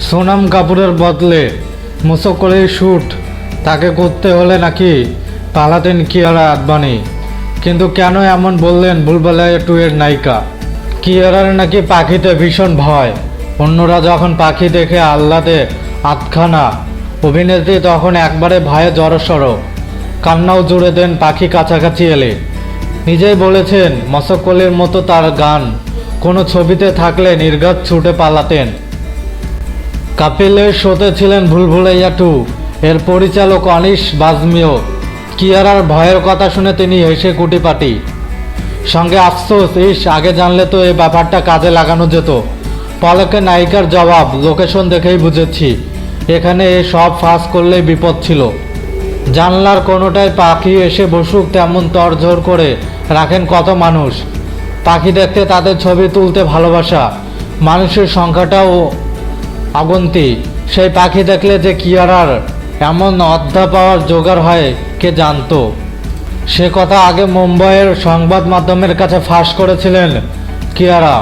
সোনাম কাপুরের বদলে মুসকলের শ্যুট তাকে করতে হলে নাকি পালাতেন কিয়ারা আদবানি কিন্তু কেন এমন বললেন ভুলবেলায় টু এর নায়িকা? কিয়ারার নাকি পাখিতে ভীষণ ভয়। অন্যরা যখন পাখি দেখে আহ্লাদে আতখানা অভিনেত্রী তখন একবারে ভয়ে জড়সড়। কান্নাও জুড়ে দেন পাখি কাছাকাছি এলে। নিজেই বলেছেন মসকলের মতো তার গান। কোনো ছবিতে থাকলে নির্ঘাত ছুটে পালাতেন। কাপিলের শোতে ছিলেন ভুলভুলাইয়া টু এর পরিচালক অনিশ বাজমিও। কিয়ারার ভয়ের কথা শুনে তিনি হেসে কুটিপাটি। সঙ্গে আফসোস, ইস, আগে জানলে তো এই ব্যাপারটা কাজে লাগানো যেত। পলকে নায়িকার জবাব, লোকেশন দেখেই বুঝেছি। এখানে এ সব ফাঁস করলেই বিপদ ছিল। জানলার কোনোটায় পাখি এসে বসুক, তেমন তরঝড় করে রাখেন কত মানুষ। পাখি দেখতে তাদের ছবি তুলতে ভালোবাসা। মানুষের সংখ্যাটাও আগন্তি, সেই পাখি দেখলে যে কিয়ারার এমন অধ্যা পাওয়ার জোগাড় হয়, কে জানতো? সে কথা আগে মুম্বাইয়ের সংবাদ মাধ্যমের কাছে ফাঁস করেছিলেন কিয়ারা।